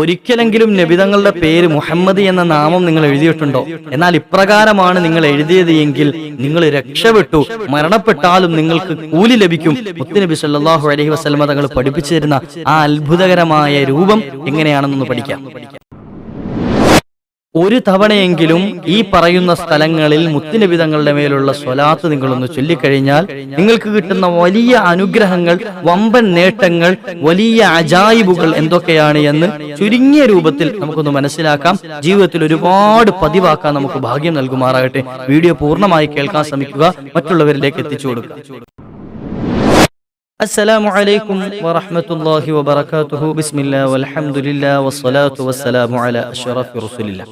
ഒരിക്കലെങ്കിലും നബിതങ്ങളുടെ പേര് മുഹമ്മദ് എന്ന നാമം നിങ്ങൾ എഴുതിയിട്ടുണ്ടോ? എന്നാൽ ഇപ്രകാരമാണ് നിങ്ങൾ എഴുതിയത് എങ്കിൽ നിങ്ങൾ രക്ഷപ്പെട്ടു. മരണപ്പെട്ടാലും നിങ്ങൾക്ക് കൂലി ലഭിക്കും. മുത്തുനബി സല്ലാഹു അലഹി വസ്ലമ തങ്ങൾ പഠിപ്പിച്ചു തരുന്ന ആ അത്ഭുതകരമായ രൂപം എങ്ങനെയാണെന്നൊന്ന് പഠിക്കാം. ഒരു തവണയെങ്കിലും ഈ പറയുന്ന സ്ഥലങ്ങളിൽ മുത്തുനബി തങ്ങളുടെ മേലുള്ള സ്വലാത്ത് നിങ്ങളൊന്ന് ചൊല്ലിക്കഴിഞ്ഞാൽ നിങ്ങൾക്ക് കിട്ടുന്ന വലിയ അനുഗ്രഹങ്ങൾ വമ്പൻ നേട്ടങ്ങൾ വലിയ അജായിബുകൾ എന്തൊക്കെയാണ് എന്ന് ചുരുങ്ങിയ രൂപത്തിൽ നമുക്കൊന്ന് മനസ്സിലാക്കാം. ജീവിതത്തിൽ ഒരുപാട് പതിവാക്കാൻ നമുക്ക് ഭാഗ്യം നൽകുമാറാകട്ടെ. വീഡിയോ പൂർണമായി കേൾക്കാൻ ശ്രമിക്കുക. മറ്റുള്ളവരിലേക്ക് എത്തിച്ചു കൊടുക്കുക. السلام عليكم ورحمة الله وبركاته بسم الله والحمد لله والصلاة والسلام على أشرف رسول الله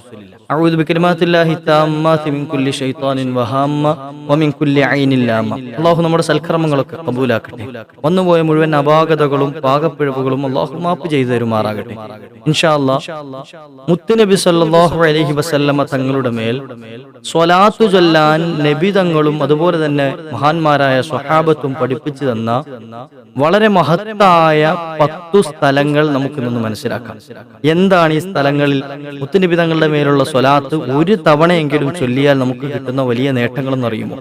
أعوذ بكلمات الله التامات من كل شيطان وهامة ومن كل عين لامة അള്ളാഹു നമ്മുടെ സൽക്കർമ്മങ്ങളൊക്കെ കബൂലാക്കട്ടെ വന്നുപോയ മുഴുവൻ അപാകതകളും പാകപ്പിഴവുകളും അള്ളാഹു മാപ്പ് ചെയ്തു തരുമാറാകട്ടെ ഇൻഷാ അല്ലാഹ് മുത്തുനബി സല്ലല്ലാഹു അലൈഹി വസല്ലമ തങ്ങളുടെ മേൽ സ്വലാത്തു ചൊല്ലാൻ നബി തങ്ങളും അതുപോലെ തന്നെ മഹാന്മാരായ സ്വഹാബത്തും പഠിപ്പിച്ചു തന്ന വളരെ മഹത്തായ പത്തു സ്ഥലങ്ങൾ നമുക്ക് നിന്ന് മനസ്സിലാക്കാം. എന്താണ് ഈ സ്ഥലങ്ങളിൽ മുത്തുനിബിതങ്ങളുടെ മേലുള്ള സ്വലാത്ത്? ഒരു തവണയെങ്കിലും ചൊല്ലിയാൽ നമുക്ക് കിട്ടുന്ന വലിയ നേട്ടങ്ങളെന്ന് അറിയുമോ?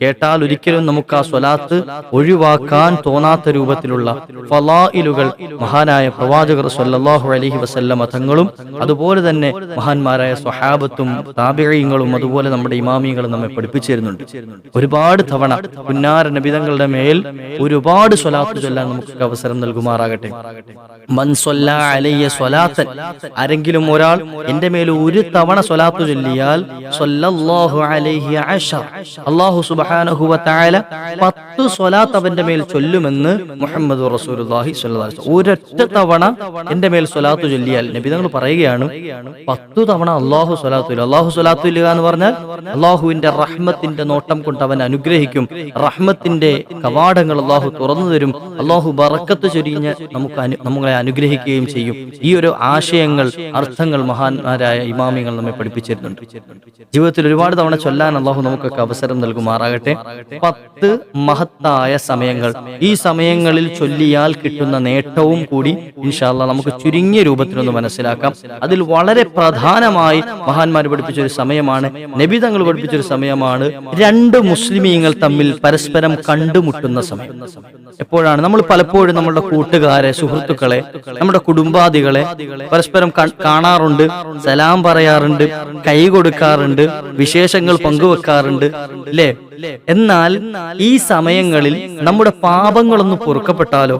കേട്ടാൽ ഒരിക്കലും നമുക്ക് ആ സ്വലാത്ത് ഒഴിവാക്കാൻ തോന്നാത്ത രൂപത്തിലുള്ള ഫലായിലുകൾ മഹാനായ പ്രവാചകർ സല്ലല്ലാഹു അലഹി വസല്ല മതങ്ങളും അതുപോലെ തന്നെ മഹാന്മാരായ സ്വഹാബത്തും താപികയങ്ങളും അതുപോലെ നമ്മുടെ ഇമാമിയങ്ങളും നമ്മെ പഠിപ്പിച്ചു തരുന്നുണ്ട് ഒരുപാട് തവണ പുന്നാര നബിതങ്ങളുടെ മേൽ ഒരുപാട് സ്വലാത്ത് ചൊല്ലാൻ നമുക്ക് അവസരം നൽകുമാറാകട്ടെ. ആരെങ്കിലും ഒരാൾ എന്റെ മേൽ ഒരു തവണ സ്വലാത്ത് ചൊല്ലിയാൽ അള്ളാഹു തആല പത്ത് സ്വലാത്ത് അവന്റെ മേൽ ചൊല്ലുമെന്ന് മുഹമ്മദ് ഒരൊറ്റ തവണ എന്റെ മേൽ സ്വലാത്ത് ചൊല്ലിയാൽ നബി തങ്ങൾ പറയുകയാണ് പത്തു തവണ അള്ളാഹു സ്വലാത്തു അള്ളാഹു സ്വലാത്തു എന്ന് പറഞ്ഞാൽ അള്ളാഹുവിന്റെ റഹ്മത്തിന്റെ നോട്ടം കൊണ്ട് അവൻ അനുഗ്രഹിക്കും. റഹ്മത്തിന്റെ കവാടങ്ങൾ അള്ളാഹു തുറന്നു തരും. അള്ളാഹു ബറക്കത്ത് ചൊരിഞ്ഞ് നമുക്ക് നമ്മളെ അനുഗ്രഹിക്കുകയും ചെയ്യും. ഈ ഒരു ആശയങ്ങൾ അർത്ഥങ്ങൾ മഹാന്മാരായ ഇമാമിങ്ങൾ നമ്മെ പഠിപ്പിച്ചിരുന്നുണ്ട്. ജീവിതത്തിൽ ഒരുപാട് തവണ ചൊല്ലാൻ അള്ളാഹു നമുക്കൊക്കെ അവസരം നൽകുമാറാകട്ടെ. പത്ത് മഹത്തായ സമയങ്ങൾ. ഈ സമയങ്ങളിൽ ചൊല്ലിയാൽ കിട്ടുന്ന നേട്ടവും കൂടി ഇൻഷാല്ല നമുക്ക് ചുരുങ്ങിയ രൂപത്തിലൊന്ന് മനസ്സിലാക്കാം. അതിൽ വളരെ പ്രധാനമായി മഹാന്മാർ പഠിപ്പിച്ച ഒരു സമയമാണ് നബി തങ്ങൾ പഠിപ്പിച്ച ഒരു സമയമാണ്. രണ്ട് മുസ്ലിമീങ്ങൾ തമ്മിൽ പരസ്പരം കണ്ടുമുട്ടുന്ന സമയം. എപ്പോഴാണ്? നമ്മൾ പലപ്പോഴും നമ്മുടെ കൂട്ടുകാരെ സുഹൃത്തുക്കളെ നമ്മുടെ കുടുംബാദികളെ പരസ്പരം കാണാറുണ്ട് സലാം പറയാറുണ്ട് കൈ കൊടുക്കാറുണ്ട് വിശേഷങ്ങൾ പങ്കുവെക്കാറുണ്ട്. അല്ലേ? എന്നാൽ ഈ സമയങ്ങളിൽ നമ്മുടെ പാപങ്ങളൊന്ന് പൊറുക്കപ്പെട്ടാലോ?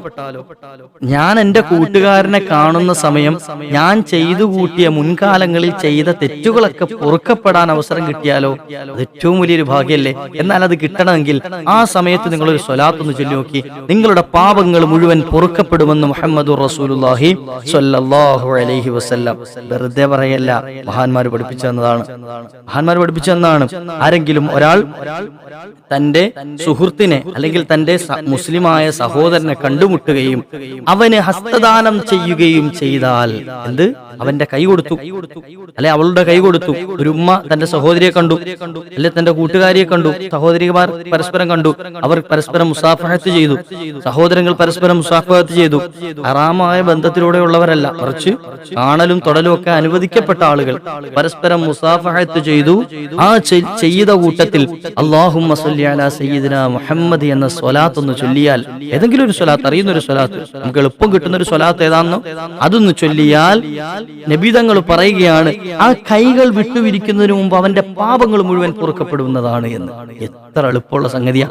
ഞാൻ എന്റെ കൂട്ടുകാരനെ കാണുന്ന സമയം ഞാൻ ചെയ്തു കൂട്ടിയ മുൻകാലങ്ങളിൽ ചെയ്ത തെറ്റുകളൊക്കെ പൊറുക്കപ്പെടാൻ അവസരം കിട്ടിയാലോ? അത് ഏറ്റവും വലിയൊരു ഭാഗ്യല്ലേ എന്നാൽ അത് കിട്ടണമെങ്കിൽ ആ സമയത്ത് നിങ്ങൾ ഒരു സ്വലാത്തൊന്ന് ചൊല്ലി നോക്കി. നിങ്ങളുടെ പാപങ്ങൾ മുഴുവൻ പൊറുക്കപ്പെടുമെന്ന് മുഹമ്മദ് സ്വല്ലല്ലാഹു അലൈഹി വസല്ലം. വെറുതെ പറയല്ല മഹാന്മാർ പഠിപ്പിച്ചു തന്നതാണ്. മഹാന്മാർ പഠിപ്പിച്ചു ആരെങ്കിലും ഒരാൾ തന്റെ സുഹൃത്തിനെ അല്ലെങ്കിൽ തന്റെ മുസ്ലിമായ സഹോദരനെ കണ്ടുമുട്ടുകയും അവന് ഹസ്തദാനം ചെയ്യുകയും ചെയ്താൽ എന്ത്? അവന്റെ കൈ കൊടുത്തു. അല്ലെ അവളുടെ കൈ കൊടുത്തു. ഒരു ഉമ്മ തന്റെ സഹോദരിയെ കണ്ടു. അല്ലെ തന്റെ കൂട്ടുകാരിയെ കണ്ടു. സഹോദരിമാർ പരസ്പരം കണ്ടു. അവർ പരസ്പരം മുസാഫഹത്ത് ചെയ്തു. സഹോദരങ്ങൾ പരസ്പരം മുസാഫഹത്ത് ചെയ്തു. ഹറാമായ ബന്ധത്തിലൂടെയുള്ളവരല്ല. കുറച്ച് കാണലും തൊടലും ഒക്കെ അനുവദിക്കപ്പെട്ട ആളുകൾ പരസ്പരം മുസാഫഹത്ത് ചെയ്തു. ആ ചെയ്ത കൂട്ടത്തിൽ അള്ളാഹുമ്മ സല്ലി അലാ സയ്യിദിന മുഹമ്മദ് എന്ന സ്വലാത്ത് ഒന്ന് ചൊല്ലിയാൽ ഏതെങ്കിലും ഒരു സ്വലാത്ത് അറിയുന്ന ഒരു സ്വലാത്ത് നമുക്ക് എളുപ്പം കിട്ടുന്ന ഒരു സ്വലാത്ത് ഏതാണെന്നോ അതൊന്ന് ചൊല്ലിയാൽ നബിതങ്ങൾ പറയുകയാണ് ആ കൈകൾ വിട്ടുവിരിക്കുന്നതിന് മുമ്പ് അവന്റെ പാപങ്ങൾ മുഴുവൻ പൊറുക്കപ്പെടുന്നതാണ് എന്ന്. എത്ര എളുപ്പമുള്ള സംഗതിയാ.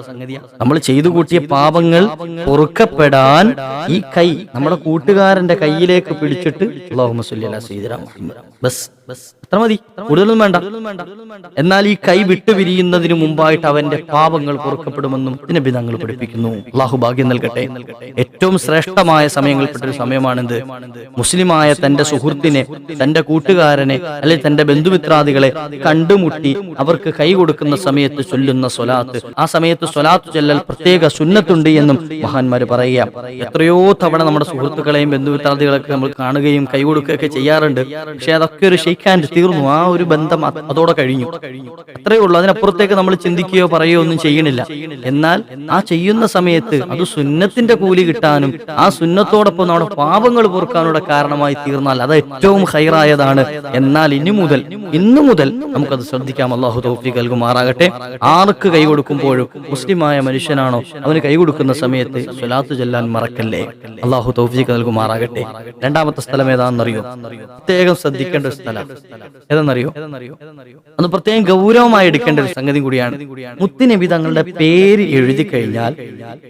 നമ്മൾ ചെയ്തു കൂട്ടിയ പാപങ്ങൾ പൊറുക്കപ്പെടാൻ ഈ കൈ നമ്മുടെ കൂട്ടുകാരന്റെ കയ്യിലേക്ക് പിടിച്ചിട്ട് അല്ലാഹുമ്മ സ്വല്ലി അലാ സയ്യിദിന മുഹമ്മദ്. ബസ്. അത്ര മതി. കൂടുതലൊന്നും വേണ്ട. എന്നാൽ ഈ കൈ വിട്ടു വിരിയുന്നതിന് മുമ്പായിട്ട് അവന്റെ പാപങ്ങൾ കുറക്കപ്പെടുമെന്നും നബി തങ്ങൾ പഠിപ്പിക്കുന്നു. അള്ളാഹു ഭാഗ്യം നൽകട്ടെ. ഏറ്റവും ശ്രേഷ്ഠമായ സമയങ്ങളിൽപ്പെട്ട ഒരു സമയമാണിത് മുസ്ലിമായ തന്റെ സുഹൃത്തിനെ തന്റെ കൂട്ടുകാരനെ അല്ലെങ്കിൽ തന്റെ ബന്ധുമിത്രാദികളെ കണ്ടുമുട്ടി അവർക്ക് കൈ കൊടുക്കുന്ന സമയത്ത് ചൊല്ലുന്ന സ്വലാത്ത്. ആ സമയത്ത് സ്വലാത്ത് ചൊല്ലൽ പ്രത്യേക സുന്നത്തുണ്ട് എന്നും മഹാന്മാര് പറയുക. എത്രയോ തവണ നമ്മുടെ സുഹൃത്തുക്കളെയും ബന്ധുമിത്രാദികളൊക്കെ നമ്മൾ കാണുകയും കൈ കൊടുക്കുകയൊക്കെ ചെയ്യാറുണ്ട്. പക്ഷെ അതൊക്കെ ഒരു ഷെയ്ക്ക് തീർന്നു. ആ ഒരു ബന്ധം അതോടെ കഴിഞ്ഞു. അത്രയേ ഉള്ളൂ. അതിനപ്പുറത്തേക്ക് നമ്മൾ ചിന്തിക്കുകയോ പറയുകയോ ഒന്നും ചെയ്യണില്ല. എന്നാൽ ആ ചെയ്യുന്ന സമയത്ത് അത് സുന്നത്തിന്റെ കൂലി കിട്ടാനും ആ സുന്നത്തോടൊപ്പം നമ്മുടെ പാപങ്ങൾ പൊറുക്കാനുള്ള കാരണമായി തീർന്നാൽ അത് ഏറ്റവും ഹൈറായതാണ്. എന്നാൽ ഇനി മുതൽ ഇന്നു മുതൽ നമുക്കത് ശ്രദ്ധിക്കാം. അള്ളാഹു തൗഫീഖ് നൽകുമാറാകട്ടെ. ആർക്ക് കൈ കൊടുക്കുമ്പോഴും മുസ്ലിമായ മനുഷ്യനാണോ അവന് കൈ കൊടുക്കുന്ന സമയത്ത് സ്വലാത്ത് ചെല്ലാൻ മറക്കല്ലേ? അള്ളാഹു തൗഫീഖ് നൽകുമാറാകട്ടെ. രണ്ടാമത്തെ സ്ഥലം ഏതാണെന്നറിയോ? പ്രത്യേകം ശ്രദ്ധിക്കേണ്ട ഒരു സ്ഥലം. ഏതെന്നറിയോ? അത് പ്രത്യേകം ഗൗരവമായി എടുക്കേണ്ട ഒരു സംഗതി കൂടിയാണ്. മുത്തിനബി തങ്ങളുടെ പേര് എഴുതി കഴിഞ്ഞാൽ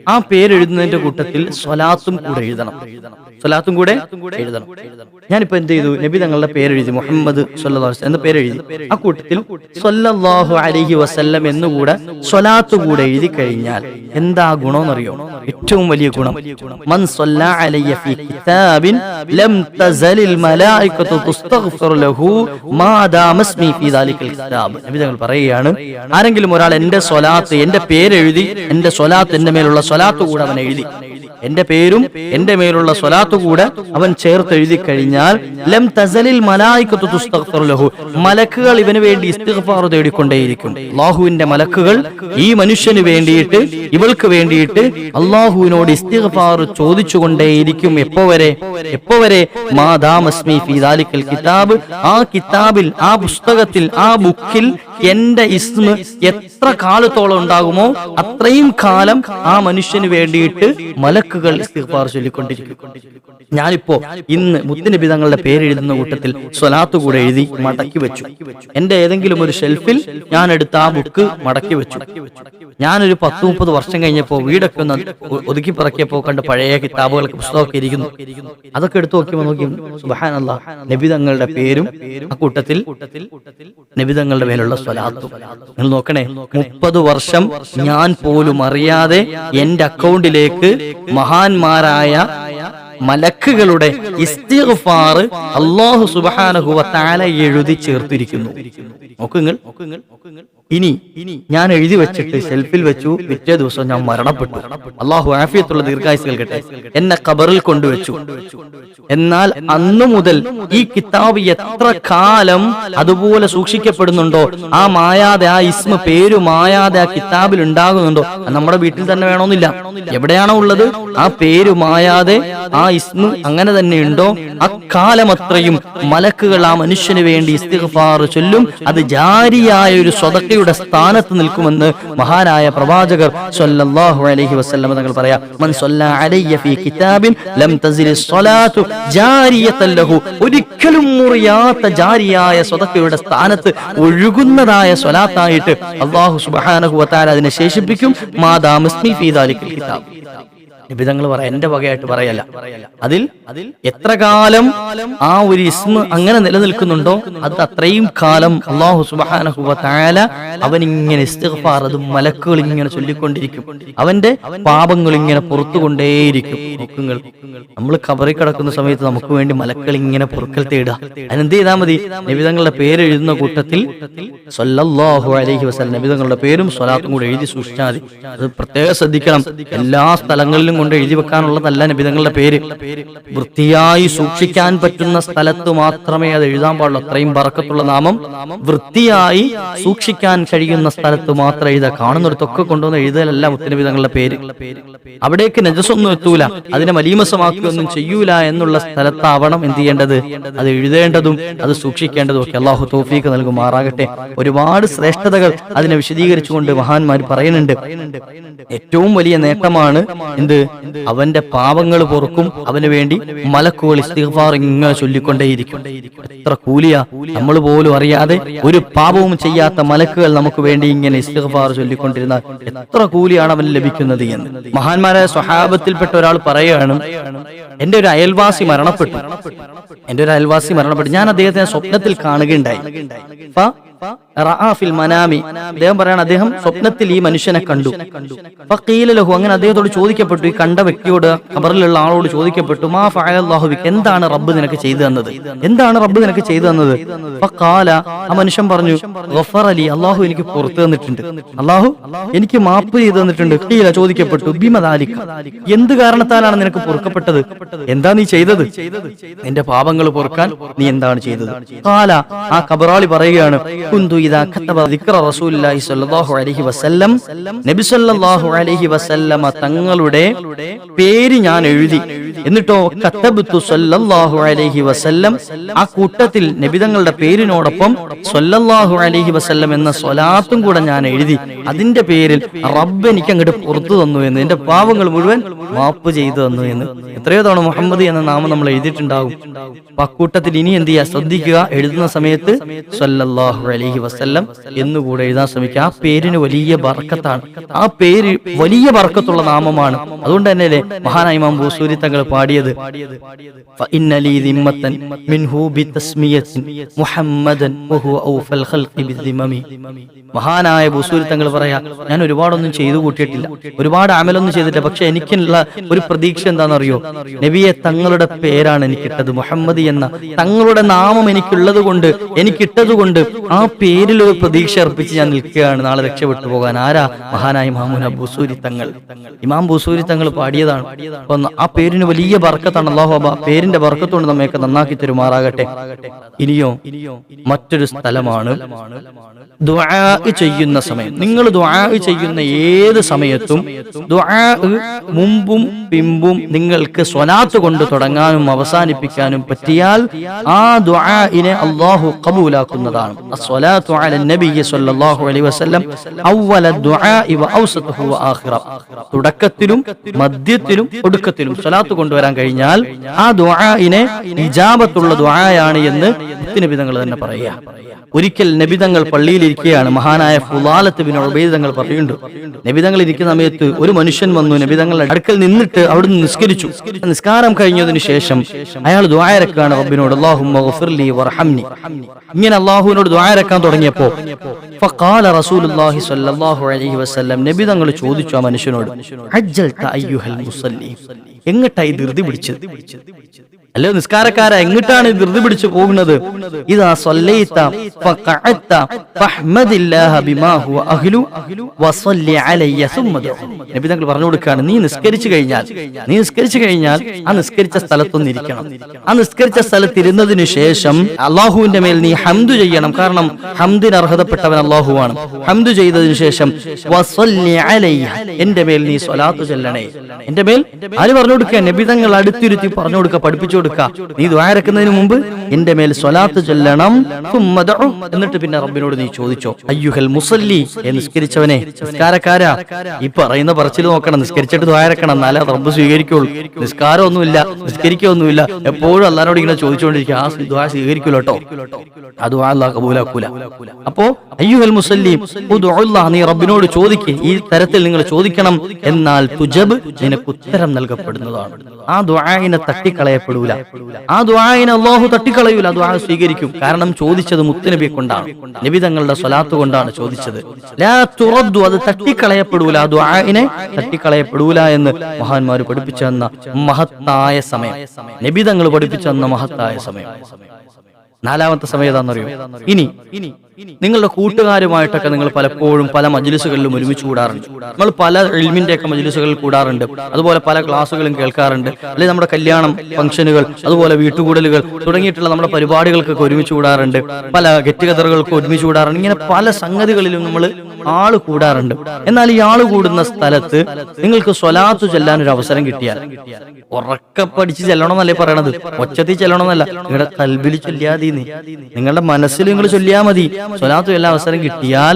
ആ പേര് എഴുതുന്നതിന്റെ കൂട്ടത്തിൽ സ്വലാത്തും കൂടെ എഴുതണം. സ്വലാത്തും കൂടെ എഴുതണം. ഞാനിപ്പോ എന്ത് ചെയ്തു? നബി തങ്ങളുടെ പേരെഴുതി മുഹമ്മദ് എന്ന പേരെഴുതി ആ കൂട്ടത്തിൽ അലൈഹി വസല്ലം എന്നുകൂടെ സ്വലാത്ത് കൂടെ എഴുതി കഴിഞ്ഞാൽ എന്താ ഗുണമെന്നറിയോ ഏറ്റവും വലിയ ഗുണം. മൻ ഫീ കിതാബിൻ ലം തസലിൽ തുസ്തഗ്ഫിറു ലഹു മാ ദാമസ്മി ഫീ ദാലിക്കൽ കിതാബ്. നബി തങ്ങൾ പറയുകയാണ് ആരെങ്കിലും ഒരാൾ എന്റെ സ്വലാത്ത് എന്റെ പേരെഴുതി എന്റെ സ്വലാത്ത് എന്റെ മേലുള്ള സ്വലാത്ത് കൂടെ അവൻ എഴുതി. എന്റെ പേരും എന്റെ മേലുള്ള സ്വലാത്തു കൂടെ അവൻ ചേർത്ത് എഴുതി കഴിഞ്ഞാൽ ലം തസലിൽ മലായിക്കത്തു മലക്കുകൾ ഇവന് വേണ്ടി ഇസ്തിഗ്ഫാർ തേടിക്കൊണ്ടേയിരിക്കും. അള്ളാഹുവിന്റെ മലക്കുകൾ ഈ മനുഷ്യന് വേണ്ടിയിട്ട് ഇവൾക്ക് വേണ്ടിയിട്ട് അള്ളാഹുവിനോട് ഇസ്തിഗ്ഫാർ ചോദിച്ചുകൊണ്ടേയിരിക്കും. എപ്പോ വരെ? എപ്പോ വരെ? മാതാമസ്മി ഫീ ദാലിക്കൽ കിതാബ്. ആ കിതാബിൽ ആ പുസ്തകത്തിൽ ആ ബുക്കിൽ എന്റെ ഇസ്മ എത്ര കാലത്തോളം ഉണ്ടാകുമോ അത്രയും കാലം ആ മനുഷ്യന് വേണ്ടിയിട്ട് മലക്കുകൾ ഇസ്തിഗ്ഫാർ ചൊല്ലിക്കൊണ്ടിരിക്കും. ഞാനിപ്പോ ഇന്ന് മുത്തുനബി തങ്ങളുടെ പേരെഴുതുന്ന കൂട്ടത്തിൽ സ്വലാത്തു കൂടെ എഴുതി മടക്കി വെച്ചു. എന്റെ ഏതെങ്കിലും ഒരു ഷെൽഫിൽ ഞാൻ എടുത്ത ആ ബുക്ക് മടക്കി വെച്ചു. ഞാനൊരു പത്ത് മുപ്പത് വർഷം കഴിഞ്ഞപ്പോ വീടൊക്കെ ഒന്ന് ഒതുക്കി പറക്കിയപ്പോ കണ്ട് പഴയ കിതാബുകളൊക്കെ പുസ്തകമൊക്കെ ഇരിക്കുന്നു. അതൊക്കെ എടുത്തു നോക്കിയപ്പോ നോക്കി സുബാനല്ല നബി തങ്ങളുടെ പേരും ആ കൂട്ടത്തിൽ നബി തങ്ങളുടെ മേലുള്ള സ്വലാത്തും. നിങ്ങൾ നോക്കണേ മുപ്പത് വർഷം ഞാൻ പോലും അറിയാതെ എന്റെ അക്കൗണ്ടിലേക്ക് മഹാന്മാരായ മലക്കുകളുടെ ഇസ്തിഗ്ഫാർ അല്ലാഹു സുബ്ഹാനഹു വ തആല എഴുതി ചേർത്തിരിക്കുന്നു. ഇനി ഞാൻ എഴുതി വെച്ചിട്ട് സെൽഫിൽ വെച്ചു. പിറ്റേ ദിവസം ഞാൻ മരണപ്പെട്ടു. അള്ളാഹു ആഫിയത്തുള്ള ദീർഘായുസ് നൽകട്ടെ. എന്നെ കബറിൽ കൊണ്ടുവച്ചു. എന്നാൽ അന്നു മുതൽ ഈ കിതാബ് എത്ര കാലം അതുപോലെ സൂക്ഷിക്കപ്പെടുന്നുണ്ടോ? ആ മായാതെ ആ ഇസ്മ പേര് മായാതെ ആ കിതാബിൽ ഉണ്ടാകുന്നുണ്ടോ? നമ്മുടെ വീട്ടിൽ തന്നെ വേണമെന്നില്ല. എവിടെയാണോ ഉള്ളത്? ആ പേര് മായാതെ ആ ഇസ്മ അങ്ങനെ തന്നെ ഉണ്ടോ അക്കാലം അത്രയും മലക്കുകൾ ആ മനുഷ്യന് വേണ്ടി ഇസ്തിഗ്ഫാർ ചൊല്ലും. അത് ജാരിയായ ഒരു സ്വതക്കയുടെ സ്ഥാനത്ത് നിൽക്കുമെന്ന് മഹാനായ പ്രവാചകർ സ്വല്ലല്ലാഹു അലൈഹി വസല്ലം തങ്ങൾ പറയാ. മൻ സല്ല അലയ്യ ഫീ കിതാബിൻ ലം തസിലി സ്വലാത്തു ജാരിയത്തൻ ലഹു. ഒരിക്കലും മുറിയാത്ത ജാരിയായ സ്വതക്കയുടെ സ്ഥാനത്ത് ഒഴുകുന്നതായ സ്വലാത്തായിട്ട് അള്ളാഹു സുബ്ഹാനഹു വതആല അതിനെ ശേഷിപ്പിക്കും. മാതാമസ്മി ഫീ ദാലിക്കൽ കിതാബ്. നിബിതങ്ങൾ പറയാം എന്റെ വകയായിട്ട് പറയല്ല. അതിൽ അതിൽ എത്ര കാലം ആ ഒരു ഇസ്മ അങ്ങനെ നിലനിൽക്കുന്നുണ്ടോ? അത് അത്രയും കാലം അള്ളാഹു സുബാനഹു താല അവൻ ഇങ്ങനെ ഇസ്തിഗ്ഫാർ അത് മലക്കുകൾ ഇങ്ങനെ ചൊല്ലിക്കൊണ്ടിരിക്കും. അവന്റെ പാപങ്ങൾ ഇങ്ങനെ പുറത്തു കൊണ്ടേയിരിക്കും നമ്മൾ കബറി കിടക്കുന്ന സമയത്ത് നമുക്ക് വേണ്ടി മലക്കൾ ഇങ്ങനെ പൊറുക്കൽ തേടുക. അതിനെന്ത് ചെയ്താൽ മതി? നബിതങ്ങളുടെ പേര് എഴുതുന്ന കൂട്ടത്തിൽ സൊല്ലാഹു അലൈഹി വസല്ലം. നബിതങ്ങളുടെ പേരും സ്വലാത്തും കൂടെ എഴുതി സൂക്ഷിച്ചാൽ മതി. അത് പ്രത്യേകം ശ്രദ്ധിക്കണം. എല്ലാ സ്ഥലങ്ങളിലും കൊണ്ട് എഴുതി വെക്കാനുള്ളതല്ല നബിതങ്ങളുടെ പേര്. വൃത്തിയായി സൂക്ഷിക്കാൻ പറ്റുന്ന സ്ഥലത്ത് മാത്രമേ അത് എഴുതാൻ പാടുള്ളൂ. അത്രയും പറക്കത്തുള്ള നാമം. വൃത്തിയായി സൂക്ഷിക്കാൻ കഴിയുന്ന സ്ഥലത്ത് മാത്രം എഴുതുക. കാണുന്നിടത്തൊക്കെ കൊണ്ടുവന്ന് എഴുതലല്ല മുത്തനബിതങ്ങളുടെ പേര്. അവിടേക്ക് നജസൊന്നും എത്തൂല. അതിനെ മലീമസമാക്കുകയൊന്നും ചെയ്യൂല എന്നുള്ള സ്ഥലത്താവണം എന്ത് ചെയ്യേണ്ടത്? അത് എഴുതേണ്ടതും അത് സൂക്ഷിക്കേണ്ടതും ഒക്കെ അള്ളാഹു തോഫീക്ക് നൽകുമാറാകട്ടെ ഒരുപാട് ശ്രേഷ്ഠതകൾ അതിനെ വിശദീകരിച്ചുകൊണ്ട് മഹാന്മാർ പറയുന്നുണ്ട്. ഏറ്റവും വലിയ നേട്ടമാണ് എന്ത്? അവന്റെ പാപങ്ങൾ പൊറുക്കും. അവന് വേണ്ടി മലക്കുകൾ ഇസ്തിഗ്ഫാർ ഇങ്ങനെ ചൊല്ലിക്കൊണ്ടേയിരിക്കും. എത്ര കൂലിയാ. നമ്മൾ പോലും അറിയാതെ ഒരു പാപവും ചെയ്യാത്ത മലക്കുകൾ നമുക്ക് വേണ്ടി ഇങ്ങനെ ഇസ്തിഫാർ ചൊല്ലിക്കൊണ്ടിരുന്ന എത്ര കൂലിയാണ് അവന് ലഭിക്കുന്നത് എന്ന്. മഹാന്മാരായ സ്വഹാബത്തിൽപ്പെട്ട ഒരാൾ പറയുകയാണ് എന്റെ ഒരു അയൽവാസി മരണപ്പെട്ടു. എന്റെ ഒരു അയൽവാസി മരണപ്പെട്ടു. ഞാൻ അദ്ദേഹത്തെ സ്വപ്നത്തിൽ കാണുകയുണ്ടായി. മനാമി. അദ്ദേഹം പറയാണ് അദ്ദേഹം സ്വപ്നത്തിൽ ഈ മനുഷ്യനെ കണ്ടു. ലഹു അങ്ങനെ അദ്ദേഹത്തോട് ചോദിക്കപ്പെട്ടു. ഈ കണ്ട വ്യക്തിയോട് ഖബറിലുള്ള ആളോട് ചോദിക്കപ്പെട്ടു മാ ബിക? എന്താണ് റബ്ബ് നിനക്ക് ചെയ്തു തന്നത്? എന്താണ് റബ്ബ് നിനക്ക് ചെയ്തു തന്നത്? ഫഖാല ആ മനുഷ്യൻ പറഞ്ഞു ഗഫറ അലി അല്ലാഹു എനിക്ക് പുറത്തു തന്നിട്ടുണ്ട്. അള്ളാഹു എനിക്ക് മാപ്പ് ചെയ്തു തന്നിട്ടുണ്ട്. കീല ചോദിക്കപ്പെട്ടു ബിമദാലിക എന്ത് കാരണത്താലാണ് നിനക്ക് പൊറുക്കപ്പെട്ടത്? എന്താ നീ ചെയ്തത്? നിന്റെ പാപങ്ങൾ പൊറുക്കാൻ നീ എന്താണ് ചെയ്തത്? കാല ആ കബറാളി പറയുകയാണ് കുന്തു ഇദാ റസൂലുള്ളാഹി സ്വല്ലല്ലാഹു അലൈഹി വസല്ലം നബി സ്വല്ലല്ലാഹു അലൈഹി വസല്ലമ തങ്ങളുടെ പേര് ഞാൻ എഴുതി. എന്നിട്ടോ കത്തബത്തു സല്ലല്ലാഹു അലൈഹി വസല്ലം ആ കൂട്ടത്തിൽ നബിതങ്ങളുടെ പേരിനോടൊപ്പം സല്ലല്ലാഹു അലൈഹി വസല്ലം എന്ന സ്വലാത്തും കൂടെ ഞാൻ എഴുതി. അതിന്റെ പേരിൽ റബ്ബ് എനിക്ക് അങ്ങോട്ട് പുറത്തു തന്നു എന്ന് എന്റെ പാവങ്ങൾ മുഴുവൻ മാപ്പ് ചെയ്തു തന്നു എന്ന്. എത്രയോ തവണ മുഹമ്മദ് എന്ന നാമം നമ്മൾ എഴുതിയിട്ടുണ്ടാകും. അപ്പൊ അക്കൂട്ടത്തിൽ ഇനി എന്ത് ചെയ്യാ? ശ്രദ്ധിക്കുക. എഴുതുന്ന സമയത്ത് സല്ലല്ലാഹു അലൈഹി വസല്ലം എന്നുകൂടെ എഴുതാൻ ശ്രമിക്കുക. ആ പേരിന് വലിയ ബർക്കത്താണ്. ആ പേര് വലിയ ബർക്കത്തുള്ള നാമമാണ്. അതുകൊണ്ട് തന്നെയല്ലേ മഹാനായ ഇമാം ബൂസൂരി തങ്ങൾ പാടിയത്. മഹാനായ ബുസൂരി തങ്ങൾ പറയാ ഞാൻ ഒരുപാടൊന്നും ചെയ്തു കൂട്ടിയിട്ടില്ല. ഒരുപാട് അമലൊന്നും ചെയ്തിട്ടില്ല. പക്ഷെ എനിക്കുള്ള ഒരു പ്രതീക്ഷ എന്താണെന്നറിയോ? നബിയെ തങ്ങളുടെ പേരാണ് എനിക്കിട്ടത്. മുഹമ്മദ് എന്ന തങ്ങളുടെ നാമം എനിക്കുള്ളത് കൊണ്ട് എനിക്കിട്ടത് കൊണ്ട് ആ പേരിൽ ഒരു പ്രതീക്ഷ അർപ്പിച്ച് ഞാൻ നിൽക്കുകയാണ്. നാളെ രക്ഷപ്പെട്ടു പോകാൻ ആരാ? മഹാനായ മഹാമുന ബുസൂരി തങ്ങൾ. ഇമാം ബുസൂരി തങ്ങൾ പാടിയതാണ്. ആ പേരിന് വലിയ ബർക്കത്താണ് അള്ളാഹു അബ പേരിന്റെ ബർക്കത്തോണ്ട് നമ്മയൊക്കെ നന്നാക്കി തരുമാറാകട്ടെ. ഇനിയോ മറ്റൊരു സ്ഥലമാണ് ചെയ്യുന്ന സമയം. നിങ്ങൾ ദുആ ചെയ്യുന്ന ഏത് സമയത്തും ദുആ മുമ്പും പിമ്പും നിങ്ങൾക്ക് സ്വലാത്ത് കൊണ്ട് തുടങ്ങാനും അവസാനിപ്പിക്കാനും പറ്റിയാൽ ആ ദ്വാഗിനെ അള്ളാഹു കബൂലാക്കുന്നതാണ് തുടക്കത്തിലും മധ്യത്തിലും ഒടുക്കത്തിലും സ്വലാത്ത് കൊണ്ടുവരാൻ കഴിഞ്ഞാൽ ആ ദുആഇനെ ഇജാബത്തുള്ള ദുആയാണ് എന്ന് നബിതങ്ങൾ തന്നെ പറയുക. ഒരിക്കൽ നബിതങ്ങൾ പള്ളിയിൽ ഇരിക്കുകയാണ് മഹാനായ ഫുലാലത്ത് ബിൻ ഉബൈദ് തങ്ങൾ പറയുന്നുണ്ട്. നബിതങ്ങൾ ഇരിക്കുന്ന സമയത്ത് ഒരു മനുഷ്യൻ വന്നു നബിതങ്ങളുടെ അടുക്കൽ നിന്നിട്ട് അവിടുന്ന് നിസ്കരിച്ചു. നിസ്കാരം കഴിഞ്ഞതിന് ശേഷം അയാൾ ദ്വായരക്കാണ് റബ്ബിനോട് അള്ളാഹുലി വർഹംനി ഇങ്ങനെ അള്ളാഹുവിനോട് ദ്വായരക്കാൻ തുടങ്ങിയപ്പോ ഫഖാല റസൂലുള്ളാഹി സ്വല്ലല്ലാഹു അലൈഹി വസല്ലം നബിതങ്ങൾ ചോദിച്ചു ആ മനുഷ്യനോട് അജ്ജൽത അയ്യുഹൽ മുസല്ലി? എങ്ങട്ടായി ധൃതി പിടിച്ചത്? അല്ലയോ നിസ്കാരക്കാര എങ്ങിട്ടാണ് ധൃതി പിടിച്ചു പോകുന്നത്? ഇതാ ഫഹ്മദില്ലാഹ ബിമാ ഹുവ അഹ്ലു വസല്ലി. നബി തങ്ങൾ പറഞ്ഞു കൊടുക്കുകയാണ് നീ നിസ്കരിച്ചു കഴിഞ്ഞാൽ നീ നിസ്കരിച്ചു കഴിഞ്ഞാൽ ആ നിസ്കരിച്ച സ്ഥലത്തൊന്നും ഇരിക്കണം. ആ നിസ്കരിച്ച സ്ഥലത്ത് ഇരുന്നതിന് ശേഷം അള്ളാഹുവിന്റെ മേൽ നീ ഹംദു ചെയ്യണം. കാരണം ഹംദിന് അർഹതപ്പെട്ടവൻ അള്ളാഹുവാണ് ഹംദു ചെയ്തതിനു ശേഷം വസല്ലി എന്റെ മേൽ നീ സ്വലാത്ത് ചെല്ലണേ. എന്റെ മേൽ ആര് പറഞ്ഞു കൊടുക്കുക? നബി തങ്ങൾ അടുത്തിരുത്തി പറഞ്ഞു കൊടുക്കുക പഠിപ്പിച്ചു കൊടുക്കുക നീ ദ്വാരക്കുന്നതിന് മുമ്പ് എന്റെ മേൽ സ്വലാത്ത് ചൊല്ലണം. എന്നിട്ട് പിന്നെ റബ്ബിനോട് നീ ചോദിച്ചോ അയ്യുഹൽ മുസല്ലി? നിസ്കരിച്ചവനെ നിസ്കാരക്കാരാ. ഈ പറയുന്ന പറച്ചിൽ നോക്കണം. നിസ്കരിച്ചിട്ട് ദ്വാരക്കണം എന്നാലേ റബ്ബ് സ്വീകരിക്കുള്ളൂ. നിസ്കാരമൊന്നുമില്ല. നിസ്കരിക്കൊന്നുമില്ല എപ്പോഴും അല്ലാരോട് ഇങ്ങനെ ചോദിച്ചുകൊണ്ടിരിക്കുക ആ ദ്വാ സ്വീകരിക്കൂലോട്ടോ അത് കബൂലാക്കൂല. അപ്പോ അയ്യുഹൽ മുസല്ലിം നീ റബ്ബിനോട് ചോദിക്ക്. ഈ തരത്തിൽ നിങ്ങൾ ചോദിക്കണം. എന്നാൽ തുജബ് നിനക്ക് ഉത്തരം നൽകപ്പെടുന്നതാണ്. ആ ദ്വായനെ തട്ടിക്കളയപ്പെടൂല. ആ ദുആനെ അള്ളാഹു തട്ടിക്കളയൂല ദുആ സ്വീകരിക്കും. കാരണം ചോദിച്ചത് മുത്തുനബിയെ കൊണ്ടാണ്. നബി തങ്ങളുടെ സ്വലാത്ത് കൊണ്ടാണ് ചോദിച്ചത്. ലാ തുറദ്ദു അത് തട്ടിക്കളയപ്പെടൂല. ആ ദുആഇനെ തട്ടിക്കളയപ്പെടൂല എന്ന് മഹാന്മാർ പഠിപ്പിച്ചു തന്ന മഹത്തായ സമയം. നബി തങ്ങൾ പഠിപ്പിച്ചു തന്ന മഹത്തായ സമയം. നാലാമത്തെ സമയം ഏതാണെന്നറിയോ? ഇനി. നിങ്ങളുടെ കൂട്ടുകാരുമായിട്ടൊക്കെ നിങ്ങൾ പലപ്പോഴും പല മജ്ലിസുകളിലും ഒരുമിച്ച് കൂടാറുണ്ട്. നമ്മൾ പല ഇൽമിന്റെ ഒക്കെ മജ്ലിസുകളിൽ കൂടാറുണ്ട്. അതുപോലെ പല ക്ലാസ്സുകളും കേൾക്കാറുണ്ട്. അല്ലെങ്കിൽ നമ്മുടെ കല്യാണം ഫംഗ്ഷനുകൾ അതുപോലെ വീട്ടുകൂടലുകൾ തുടങ്ങിയിട്ടുള്ള നമ്മുടെ പരിപാടികൾക്കൊക്കെ ഒരുമിച്ച് കൂടാറുണ്ട്. പല ഗെറ്റ് ടുഗദറുകൾക്ക് ഒരുമിച്ച് കൂടാറുണ്ട്. ഇങ്ങനെ പല സംഗതികളിലും നമ്മൾ ആൾ കൂടാറുണ്ട്. എന്നാൽ ഈ ആൾ കൂടുന്ന സ്ഥലത്ത് നിങ്ങൾക്ക് സ്വലാത്തു ചെല്ലാൻ ഒരു അവസരം കിട്ടിയാൽ ഉറക്കെ പഠിച്ച് ചെല്ലണമെന്നല്ലേ പറയണത്? ഒച്ചത്തിൽ ചെല്ലണമെന്നല്ല. നിങ്ങളുടെ കൽബിൽ ചൊല്ലിയാതി നിങ്ങളുടെ മനസ്സിൽ നിങ്ങൾ ചൊല്ലിയാ മതി. സ്വലാത്തു ചെല്ലാൻ അവസരം കിട്ടിയാൽ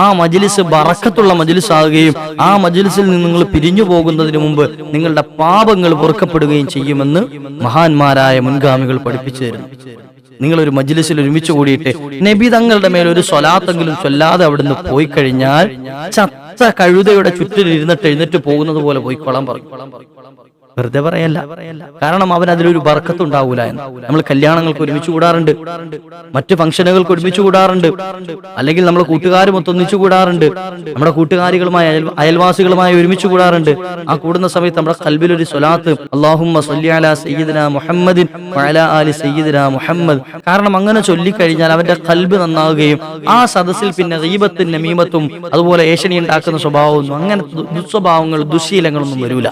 ആ മജിലിസ് ബറക്കത്തുള്ള മജിലിസ് ആകുകയും ആ മജിലിസിൽ നിന്ന് നിങ്ങൾ പിരിഞ്ഞു പോകുന്നതിന് മുമ്പ് നിങ്ങളുടെ പാപങ്ങൾ പൊറുക്കപ്പെടുകയും ചെയ്യുമെന്ന് മഹാന്മാരായ മുൻഗാമികൾ പഠിപ്പിച്ചു തരുന്നു. നിങ്ങൾ ഒരു മജ്ലിസിൽ ഒരുമിച്ച് കൂടിയിട്ട് നബി തങ്ങളുടെ മേൽ ഒരു സ്വലാത്തെങ്കിലും ചൊല്ലാതെ അവിടുന്ന് പോയി കഴിഞ്ഞാൽ ചത്ത കഴുതയുടെ ചുറ്റിലിരുന്നിട്ട് എഴുന്നിട്ട് പോകുന്നത് പോലെ പോയിക്കോളാൻ പറയും. വെറുതെ പറയല്ല. കാരണം അവൻ അതിലൊരു ബർക്കത്ത് ഉണ്ടാവൂല എന്ന്. നമ്മൾ കല്യാണങ്ങൾക്ക് ഒരുമിച്ച് കൂടാറുണ്ട്. മറ്റ് ഫംഗ്ഷനുകൾക്ക് ഒരുമിച്ച് കൂടാറുണ്ട്. അല്ലെങ്കിൽ നമ്മൾ കൂട്ടുകാരും ഒത്തൊന്നിച്ചു കൂടാറുണ്ട്. നമ്മുടെ കൂട്ടുകാരികളുമായ അയൽ- അയൽവാസികളുമായി ഒരുമിച്ച് കൂടാറുണ്ട്. ആ കൂടുന്ന സമയത്ത് നമ്മുടെ കൽബിൽ ഒരു സ്വലാത്ത് അള്ളാഹുമ്മ മുഹമ്മദിൻ മുഹമ്മദ്. കാരണം അങ്ങനെ ചൊല്ലിക്കഴിഞ്ഞാൽ അവന്റെ കൽബ് നന്നാവുകയും ആ സദസ്സിൽ പിന്നെ ഗീബത്തും നമീമത്തും അതുപോലെ ഏഷണി ഉണ്ടാക്കുന്ന സ്വഭാവമൊന്നും അങ്ങനെ ദുസ്വഭാവങ്ങൾ ദുശീലങ്ങളൊന്നും വരൂല.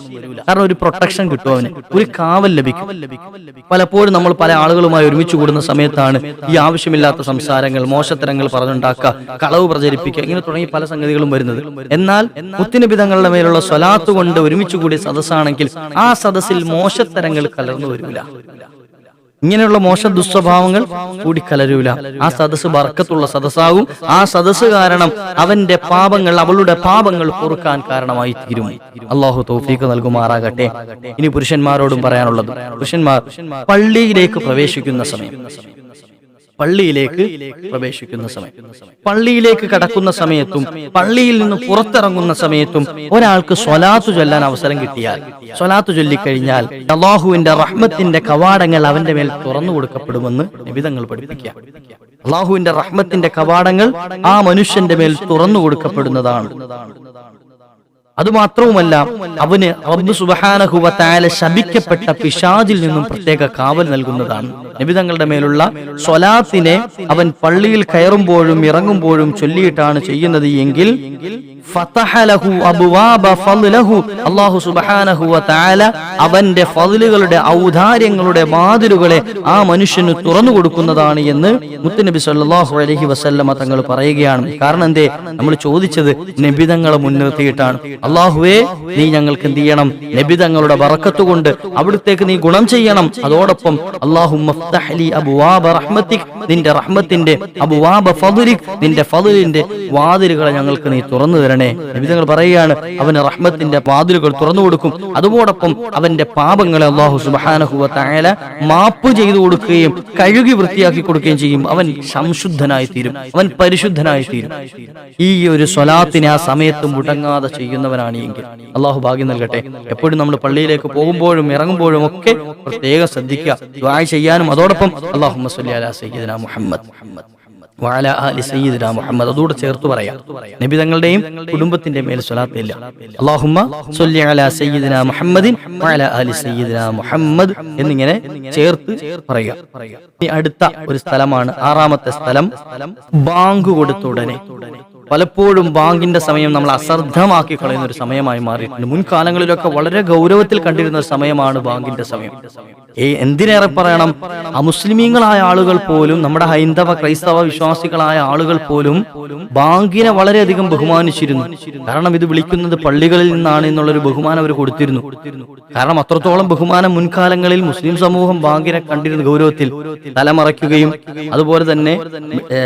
കാരണം ഒരു പ്രൊട്ടക്ഷൻ കിട്ടും അവന് ഒരു കാവൽ ലഭിക്കും. പലപ്പോഴും നമ്മൾ പല ആളുകളുമായി ഒരുമിച്ച് കൂടുന്ന സമയത്താണ് ഈ ആവശ്യമില്ലാത്ത സംസാരങ്ങൾ മോശത്തരങ്ങൾ പറഞ്ഞുണ്ടാക്കുക കളവ് പ്രചരിപ്പിക്കുക ഇങ്ങനെ തുടങ്ങി പല സംഗതികളും വരുന്നത്. എന്നാൽ മുത്തിനിബിതങ്ങളുടെ മേലുള്ള സ്വലാത്ത് കൊണ്ട് ഒരുമിച്ച് കൂടിയ സദസ്സാണെങ്കിൽ ആ സദസ്സിൽ മോശത്തരങ്ങൾ കലർന്നു വരില്ല. ഇങ്ങനെയുള്ള മോശം ദുസ്വഭാവങ്ങൾ കൂടി കലരൂല. ആ സദസ്സ് വർക്കത്തുള്ള സദസ്സാകും. ആ സദസ്സ് കാരണം അവന്റെ പാപങ്ങൾ അവളുടെ പാപങ്ങൾ പൊറുക്കാൻ കാരണമായി തീരും. അള്ളാഹു തോഫീക്ക് നൽകുമാറാകട്ടെ. ഇനി പുരുഷന്മാരോടും പറയാനുള്ളത് പുരുഷന്മാർ പള്ളിയിലേക്ക് പ്രവേശിക്കുന്ന സമയം. പള്ളിയിലേക്ക് പ്രവേശിക്കുന്ന സമയം. പള്ളിയിലേക്ക് കടക്കുന്ന സമയത്തും പള്ളിയിൽ നിന്ന് പുറത്തിറങ്ങുന്ന സമയത്തും ഒരാൾക്ക് സ്വലാത്തു ചൊല്ലാൻ അവസരം കിട്ടിയാൽ സ്വലാത്തു ചൊല്ലിക്കഴിഞ്ഞാൽ അള്ളാഹുവിന്റെ റഹ്മത്തിന്റെ കവാടങ്ങൾ അവന്റെ മേൽ തുറന്നു കൊടുക്കപ്പെടുമെന്ന് നിബിതങ്ങൾ പഠിപ്പിക്കുക. അള്ളാഹുവിന്റെ റഹ്മത്തിന്റെ കവാടങ്ങൾ ആ മനുഷ്യന്റെ മേൽ തുറന്നു കൊടുക്കപ്പെടുന്നതാണ്. അതുമാത്രവുമല്ല അവന് റബ്ബ് സുബഹാനഹുവത്തായ ശബിക്കപ്പെട്ട പിശാജിൽ നിന്നും പ്രത്യേക കാവൽ നൽകുന്നതാണ്. നബിതങ്ങളുടെ മേലുള്ള സ്വലാത്തിനെ അവൻ പള്ളിയിൽ കയറുമ്പോഴും ഇറങ്ങുമ്പോഴും ചൊല്ലിയിട്ടാണ് ചെയ്യുന്നത് എങ്കിൽ അവന്റെ ഫതിലുകളുടെ ഔദാര്യങ്ങളുടെ വാതിലുകളെ ആ മനുഷ്യന് തുറന്നു കൊടുക്കുന്നതാണ് എന്ന് മുത്തുനബി സല്ലാഹു അലഹി വസല്ലമ തങ്ങൾ പറയുകയാണ്. കാരണം എന്തേ? നമ്മൾ ചോദിച്ചത് നബിതങ്ങളെ മുൻനിർത്തിയിട്ടാണ്. അള്ളാഹുവേ നീ ഞങ്ങൾക്ക് എന്ത് ചെയ്യണം? നബിതങ്ങളുടെ ബറക്കത്ത് കൊണ്ട് അവിടത്തേക്ക് നീ ഗുണം ചെയ്യണം. അതോടൊപ്പം അള്ളാഹു നിന്റെ റഹ്മത്തിന്റെ നിന്റെ വാതിലുകളെ ഞങ്ങൾക്ക് നീ തുറന്നു തരണേ. നബിതങ്ങൾ പറയുകയാണ് അവന് റഹ്മത്തിന്റെ പാതിലുകൾ തുറന്നു കൊടുക്കും. അതോടൊപ്പം അവന്റെ പാപങ്ങളെ അള്ളാഹു സുബാനഹുവ തായാല മാപ്പ് ചെയ്തു കൊടുക്കുകയും കഴുകി വൃത്തിയാക്കി കൊടുക്കുകയും ചെയ്യും. അവൻ സംശുദ്ധനായി തീരും. അവൻ പരിശുദ്ധനായി തീരും. ഈ ഒരു സ്വലാത്തിനെ ആ സമയത്ത് മുടങ്ങാതെ ചെയ്യുന്നവനാണ് എങ്കിൽ അള്ളാഹു ഭാഗ്യം നൽകട്ടെ. എപ്പോഴും നമ്മൾ പള്ളിയിലേക്ക് പോകുമ്പോഴും ഇറങ്ങുമ്പോഴും ഒക്കെ പ്രത്യേകം ശ്രദ്ധിക്കുക ചെയ്യാനും. അതോടൊപ്പം അള്ളാഹു മുഹമ്മദ് മുഹമ്മദ്. വഅല ആലി സയ്യിദിന മുഹമ്മദ് അതോടെ ചേർത്ത് പറയാം. നബി തങ്ങളുടെയും കുടുംബത്തിന്റെ മേൽ സ്വലാത്തില്ല അല്ലാഹുമ്മ സ്വല്ലി അലാ സയ്യിദിന മുഹമ്മദിൻ വഅല ആലി സയ്യിദിന മുഹമ്മദ് എന്നിങ്ങനെ ചേർത്ത് പറയുക അടുത്ത ഒരു സ്ഥലമാണ് ആറാമത്തെ സ്ഥലം. ബാങ്ക് കൊടുത്ത ഉടനെ പലപ്പോഴും ബാങ്കിന്റെ സമയം നമ്മൾ അശ്രദ്ധമാക്കി കളയുന്ന ഒരു സമയമായി മാറിയിട്ടുണ്ട്. മുൻകാലങ്ങളിലൊക്കെ വളരെ ഗൗരവത്തിൽ കണ്ടിരുന്ന ഒരു സമയമാണ് ബാങ്കിന്റെ സമയം. എന്തിനേറെ പറയണം? അമുസ്ലിമീങ്ങളായ ആളുകൾ പോലും നമ്മുടെ ഹൈന്ദവ ക്രൈസ്തവ വിശ്വാസികളായ ആളുകൾ പോലും ബാങ്കിനെ വളരെയധികം ബഹുമാനിച്ചിരുന്നു. കാരണം ഇത് വിളിക്കുന്നത് പള്ളികളിൽ നിന്നാണ് എന്നുള്ളൊരു ബഹുമാനം അവർ കൊടുത്തിരുന്നു. കാരണം അത്രത്തോളം ബഹുമാനം മുൻകാലങ്ങളിൽ മുസ്ലിം സമൂഹം ബാങ്കിനെ കണ്ടിരുന്ന ഗൗരവത്തിൽ തലമറയ്ക്കുകയും അതുപോലെ തന്നെ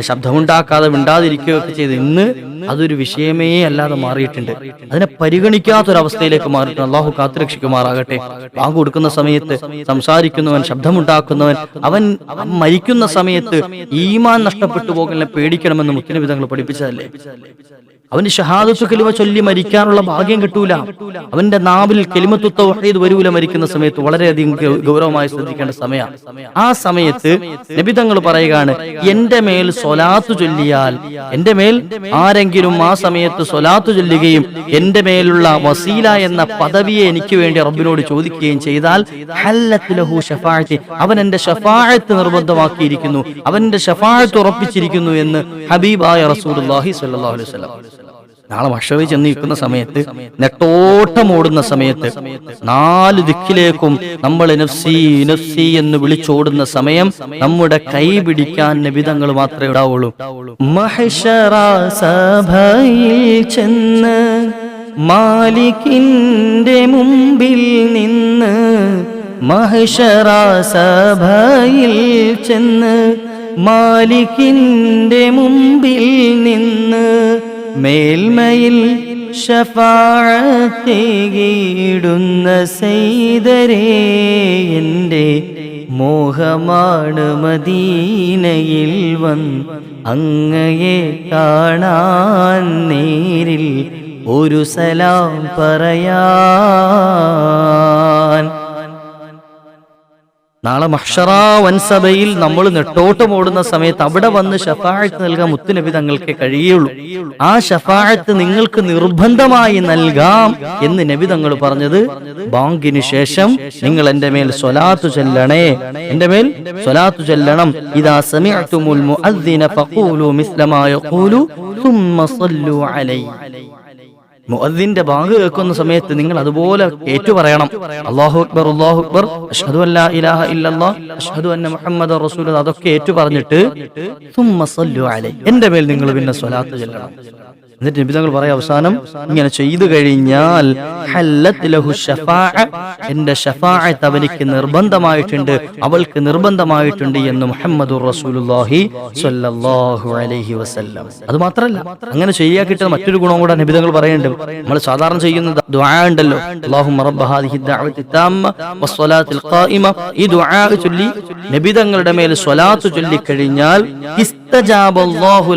ശബ്ദമുണ്ടാക്കാതെ മിണ്ടാതിരിക്കുകയൊക്കെ ചെയ്ത് ഇന്ന് അതൊരു വിഷയമേ അല്ലാതെ മാറിയിട്ടുണ്ട്. അതിനെ പരിഗണിക്കാത്തൊരവസ്ഥയിലേക്ക് മാറിയിട്ടുണ്ട്. അള്ളാഹു കാത്തുരക്ഷിക്കുമാറാകട്ടെ. ബാങ്ക് കൊടുക്കുന്ന സമയത്ത് സംസാരിക്കുന്നവൻ ശബ്ദമുണ്ടാക്കുന്നവൻ അവൻ മരിക്കുന്ന സമയത്ത് ഈമാൻ നഷ്ടപ്പെട്ടു പോകലിനെ പേടിക്കണമെന്ന് മുത്തിന വിധങ്ങൾ പഠിപ്പിച്ചതല്ലേ? അവന് ഷഹാദത്ത് കലിമ ചൊല്ലി മരിക്കാനുള്ള ഭാഗ്യം കിട്ടൂല. അവന്റെ നാവിൽ കെലിമത്തു തൗഹീദ് വരൂല മരിക്കുന്ന സമയത്ത് വളരെയധികം ഗൗരവമായി ശ്രദ്ധിക്കേണ്ട സമയമാണ് ആ സമയത്ത് നബിതങ്ങൾ പറയുകയാണ് എന്റെ മേൽ സ്വലാത്തു ചൊല്ലിയാൽ എന്റെ മേൽ ആരെങ്കിലും ആ സമയത്ത് സ്വലാത്തു ചൊല്ലുകയും എന്റെ മേലുള്ള വസീല എന്ന പദവിയെ എനിക്ക് വേണ്ടി റബ്ബിനോട് ചോദിക്കുകയും ചെയ്താൽ അവൻ എന്റെ ഷഫാഅത്ത് നിർബന്ധമാക്കിയിരിക്കുന്നു അവന്റെ ഷഫാഅത്ത് ഉറപ്പിച്ചിരിക്കുന്നു എന്ന് ഹബീബായ റസൂലുള്ളാഹി സ്വല്ലല്ലാഹു അലൈഹി വസല്ലം നാളെ ഭക്ഷവി ചെന്ന് നിൽക്കുന്ന സമയത്ത് നെട്ടോട്ടം ഓടുന്ന സമയത്ത് നാല് ദിക്കിലേക്കും നമ്മൾ നഫ്സി നഫ്സി എന്ന് വിളിച്ചോടുന്ന സമയം നമ്മുടെ കൈ പിടിക്കാൻ നബിതങ്ങൾ മാത്രമേ ഉണ്ടാവുള്ളൂ സഭയിൽ ചെന്ന് മാലിക്കിന്റെ മുമ്പിൽ നിന്ന് സഭയിൽ ചെന്ന് മാലിക്കിന്റെ മുമ്പിൽ നിന്ന് മേൽമയിൽ ഷഫാഴത്തേകിടുന്ന സെയ്തരേ എന്റെ മോഹമാണ് മദീനയിൽ വൻ അങ്ങയെ കാണാൻ നേരിൽ ഒരു സലാം പറയാൻ. നാളെ മഹ്ഷറ വൻസഭയിൽ നമ്മൾ നെട്ടോട്ടം ഓടുന്ന സമയത്ത് അവിടെ വന്ന് ഷഫാഴത്ത് നൽകാൻ മുത്തുനബി തങ്ങൾക്ക് കഴിയുള്ളൂ ആ ഷഫാഴത്ത് നിങ്ങൾക്ക് നിർബന്ധമായി നൽകാം എന്ന് നബി തങ്ങൾ പറഞ്ഞത് ബാങ്കിന് ശേഷം നിങ്ങൾ എന്റെ മേൽ സ്വലാത്തു ചെല്ലണേ എന്റെ മേൽ സ്വലാത്തു ചെല്ലണം ഇതാ സമിഅ്തുമുൽ മുഅദ്ദിന ഫഖൂലു മിസ്ല മാ യഖൂലു ثم صلوا عليه മുഅദ്ദിന്റെ ബാങ്ക് കേൾക്കുന്ന സമയത്ത് നിങ്ങൾ അതുപോലെ ഏറ്റു പറയണം അല്ലാഹു അക്ബർ അല്ലാഹു അക്ബർ അഷ്ഹദു അല്ലാ ഇലാഹ ഇല്ലല്ലാഹ് അഷ്ഹദു അന്ന മുഹമ്മദ റസൂൽ അതൊക്കെ ഏറ്റു പറഞ്ഞിട്ട് സല്ലു അലൈഹി എന്റെ മേൽ നിങ്ങൾ പിന്നെ സ്വലാത്ത് ചൊല്ലണം. എന്നിട്ട് നബി തങ്ങൾ പറയാം അവസാനം ഇങ്ങനെ ചെയ്തു കഴിഞ്ഞാൽ എന്റെ ഷഫാഅത്ത് അവനിക്ക് നിർബന്ധമായിട്ടുണ്ട് അവൾക്ക് നിർബന്ധമായിട്ടുണ്ട് എന്ന് മുഹമ്മദ് അലൈഹി വസല്ലം. അത് മാത്രല്ല അങ്ങനെ ചെയ്യാൻ കിട്ടുന്ന മറ്റൊരു ഗുണം കൂടെ നബിതങ്ങൾ പറയുന്നുണ്ട്. നമ്മൾ സാധാരണ ചെയ്യുന്ന ദുആ ഉണ്ടല്ലോ. അല്ലാഹുമ്മ റബ്ബ ഹാദിഹി ഖായിമ. ഈ ദുആ ചൊല്ലി നബിതങ്ങളുടെ മേൽ സ്വലാത്ത് ചൊല്ലി കഴിഞ്ഞാൽ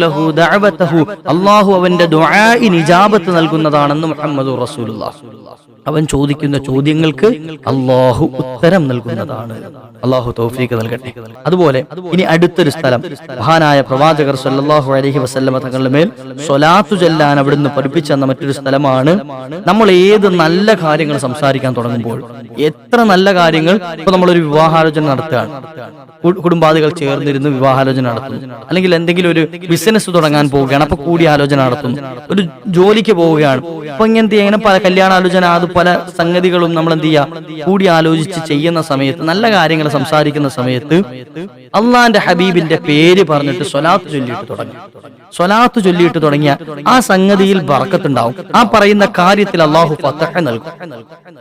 ലഹു ദഅവതഹു. അവന്റെ ദുആഇന് ഇനിജാബത്ത് നൽകുന്നതാണെന്ന് മുഹമ്മദ് റസൂലുള്ളാഹി. അവൻ ചോദിക്കുന്ന ചോദ്യങ്ങൾക്ക് അള്ളാഹു ഉത്തരം നൽകുന്നതാണ്. അള്ളാഹു തൗഫീഖ് നൽകട്ടെ. അതുപോലെ ഇനി അടുത്തൊരു സ്ഥലം. മഹാനായ പ്രവാചകർ സല്ലാഹു അലഹി വസല്ലമ തങ്ങളുടെ മേൽ സ്വലാത്തു ചെല്ലാൻ അവിടുന്ന് പഠിപ്പിച്ച മറ്റൊരു സ്ഥലമാണ് നമ്മൾ ഏത് നല്ല കാര്യങ്ങൾ സംസാരിക്കാൻ തുടങ്ങുമ്പോൾ എത്ര നല്ല കാര്യങ്ങൾ ഇപ്പൊ നമ്മളൊരു വിവാഹാലോചന നടത്തുകയാണ്. കുടുംബാദികൾ ചേർന്നിരുന്ന് വിവാഹാലോചന നടത്തുന്നു. അല്ലെങ്കിൽ എന്തെങ്കിലും ഒരു ബിസിനസ് തുടങ്ങാൻ പോവുകയാണ്. അപ്പൊ കൂടിയാലോചന നടത്തുന്നു. ഒരു ജോലിക്ക് പോവുകയാണ്. അപ്പൊ ഇങ്ങനത്തെ ഇങ്ങനെ പല കല്യാണാലോചന അത് പല സംഗതികളും നമ്മൾ എന്ത് ചെയ്യുക കൂടി ആലോചിച്ച് ചെയ്യുന്ന സമയത്ത് നല്ല കാര്യങ്ങൾ സംസാരിക്കുന്ന സമയത്ത് അള്ളാന്റെ ഹബീബിന്റെ പേര് പറഞ്ഞിട്ട് സ്വലാത്ത് ചൊല്ലിയിട്ട് തുടങ്ങി. സ്വലാത്ത് ചൊല്ലിയിട്ട് തുടങ്ങിയ ആ സംഗതിയിൽ വറക്കത്തുണ്ടാവും ആ പറയുന്ന കാര്യത്തിൽ അള്ളാഹു ഫത്തഹ നൽകും.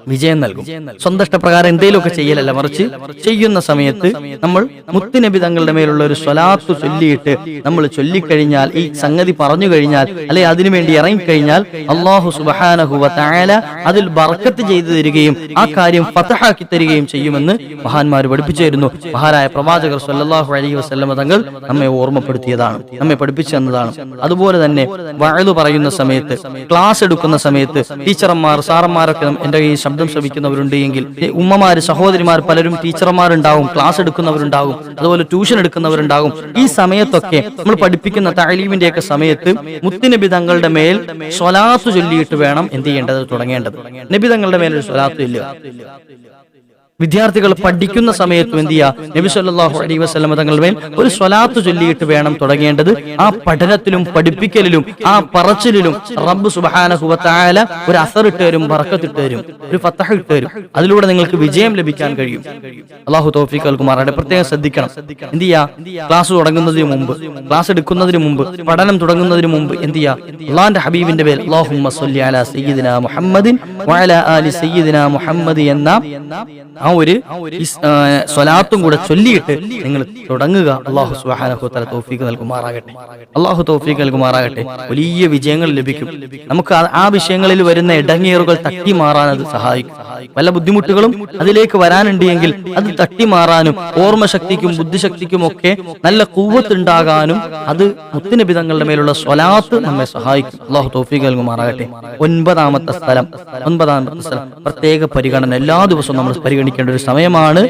വിജയം നൽകും. സ്വന്തം ഇഷ്ടപ്രകാരം എന്തെങ്കിലുമൊക്കെ ചെയ്യലല്ല മറിച്ച്? ചെയ്യുന്ന സമയത്ത് നമ്മൾ മുത്തുനബി തങ്ങളുടെ മേലുള്ള ഒരു സ്വലാത്ത് ചൊല്ലിയിട്ട് നമ്മൾ ചൊല്ലിക്കഴിഞ്ഞാൽ ഈ സംഗതി പറഞ്ഞു കഴിഞ്ഞാൽ അല്ലെ അതിനുവേണ്ടി ഇറങ്ങിക്കഴിഞ്ഞാൽ അള്ളാഹു സുബാനഹുവ തായാല അതിൽ ബർക്കത്ത് ചെയ്തു തരികയും ആ കാര്യം ഫതഹാക്കി തരികയും ചെയ്യുമെന്ന് മഹാന്മാർ പഠിപ്പിച്ചു തരുന്നു മഹാനായ പ്രവാചകർ സല്ലല്ലാഹു അലൈഹി വസ്ലമ തങ്ങൾ നമ്മെ ഓർമ്മപ്പെടുത്തിയതാണ് നമ്മെ പഠിപ്പിച്ചു തന്നതാണ്. അതുപോലെ തന്നെ വഴലു പറയുന്ന സമയത്ത് ക്ലാസ് എടുക്കുന്ന സമയത്ത് ടീച്ചർമാർ സാറന്മാരൊക്കെ എന്റെ ഈ ശബ്ദം ശ്രമിക്കുന്നവരുണ്ട് എങ്കിൽ ഉമ്മമാര് സഹോദരിമാർ പലരും ടീച്ചർമാരുണ്ടാവും ക്ലാസ് എടുക്കുന്നവരുണ്ടാകും അതുപോലെ ട്യൂഷൻ എടുക്കുന്നവരുണ്ടാകും ഈ സമയത്തൊക്കെ നമ്മൾ പഠിപ്പിക്കുന്ന താലീമിന്റെ ഒക്കെ സമയത്ത് മുത്തുനബി തങ്ങളുടെ മേൽ സ്വലാത്തു ചൊല്ലിയിട്ട് വേണം എന്ത് ചെയ്യേണ്ടത് തുടങ്ങേണ്ടത്. നബി തങ്ങളുടെ മേൽ സ്വലാത്ത് ചൊല്ലുക. വിദ്യാർത്ഥികൾ പഠിക്കുന്ന സമയത്തും എന്ത് ചെയ്യുക നബി സല്ലല്ലാഹു അലൈഹി വസല്ലമ തങ്ങളുടെ മേൽ ഒരു സ്വലാത്ത് ചൊല്ലിയിട്ട് വേണം തുടങ്ങേണ്ടത്. ആ പഠനത്തിലും പഠിപ്പിക്കലിലും ആ പറച്ചിലും റബ്ബ് തആല ഒരു അസറിട്ട് തരും ബറക്കത്തിട്ട് തരും ഒരു ഫത്തഹ ഇട്ട് തരും. അതിലൂടെ നിങ്ങൾക്ക് വിജയം ലഭിക്കാൻ കഴിയും. അള്ളാഹു തോഫിക് അൽകുമാറുടെ പ്രത്യേകം ശ്രദ്ധിക്കണം. എന്ത് ചെയ്യാ? ക്ലാസ് തുടങ്ങുന്നതിന് മുമ്പ് ക്ലാസ് എടുക്കുന്നതിന് മുമ്പ് പഠനം തുടങ്ങുന്നതിന് മുമ്പ് എന്ത് ചെയ്യാ? അള്ളാഹിന്റെ ഹബീബിന്റെ പേര് അള്ളാഹുമ്മ അലാ സയ്യിദിന മുഹമ്മദിൻ ആലി സയ്യിദിന മുഹമ്മദ് എന്ന ഒരു സ്വലാത്തും കൂടെ ചൊല്ലിയിട്ട് നിങ്ങൾ തുടങ്ങുക. അള്ളാഹു സുബ്ഹാനഹു തആല തൗഫീഖ് നൽകുമാറാകട്ടെ. അള്ളാഹു തൗഫീഖ് നൽകുമാറാകട്ടെ. വലിയ വിജയങ്ങൾ ലഭിക്കും. നമുക്ക് ആ- വിഷയങ്ങളിൽ വരുന്ന ഇടങ്ങേറുകൾ തട്ടി മാറാൻ അത് സഹായിക്കും. പല ബുദ്ധിമുട്ടുകളും അതിലേക്ക് വരാനുണ്ട് എങ്കിൽ അത് തട്ടി മാറാനും ഓർമ്മശക്തിക്കും ബുദ്ധിശക്തിക്കും ഒക്കെ നല്ല കൂവത്തുണ്ടാകാനും അത് മുത്തിനബിതങ്ങളുടെ മേലുള്ള സ്വലാത്ത് നമ്മെ സഹായിക്കും. അള്ളാഹു തൗഫീഖ് നൽകുമാറാകട്ടെ. ഒൻപതാമത്തെ സ്ഥലം ഒൻപതാമത്തെ സ്ഥലം. പ്രത്യേക പരിഗണന എല്ലാ ദിവസവും നമ്മൾ പരിഗണിക്കേണ്ട ഒരു സമയമാണ്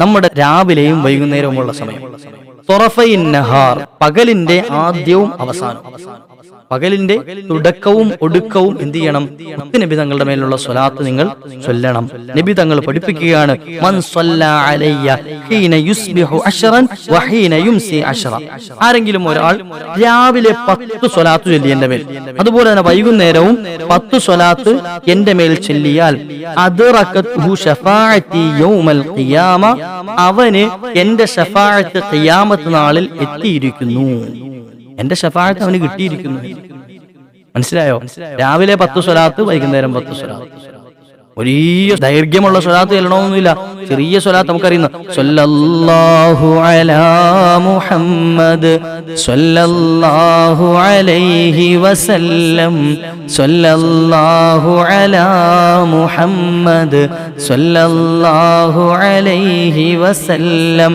നമ്മുടെ രാവിലെയും വൈകുന്നേരവും ഉള്ള സമയം. തൊറഫൈൻ നഹാർ പകലിന്റെ ആദ്യവും അവസാനവും പകലിന്റെ തുടക്കവും ഒടുക്കവും എന്ത് ചെയ്യണം നബി തങ്ങളുടെ മേലുള്ള സ്വലാത്ത് നിങ്ങൾ ചൊല്ലണം. നബി തങ്ങൾ പഠിപ്പിക്കുകയാണ് ആരെങ്കിലും ഒരാൾ രാവിലെ പത്ത് സ്വലാത്ത് ചൊല്ലി എന്റെ മേൽ. അതുപോലെ തന്നെ വൈകുന്നേരവും പത്ത് സ്വലാത്ത് എന്റെ മേൽ ചൊല്ലിയാൽ അത് അവന് എന്റെ ഷഫാഅത്ത് ഖിയാമത്ത് നാളിൽ എത്തിയിരിക്കുന്നു. എന്റെ ഷഫാഅത്ത് അവന് കിട്ടിയിരിക്കുന്നു. മനസ്സിലായോ? രാവിലെ പത്ത് സ്വലാത്ത് വൈകുന്നേരം പത്ത് സ്വലാത്ത്. വലിയ ദൈർഘ്യമുള്ള സ്വലാത്ത് ചെല്ലണമെന്നില്ല ചെറിയ സ്വലാത്ത് നമുക്കറിയുന്ന സല്ലല്ലാഹു അലാ മുഹമ്മദ് സല്ലല്ലാഹു അലൈഹി വസല്ലം സല്ലല്ലാഹു അലാ മുഹമ്മദ് സല്ലല്ലാഹു അലൈഹി വസല്ലം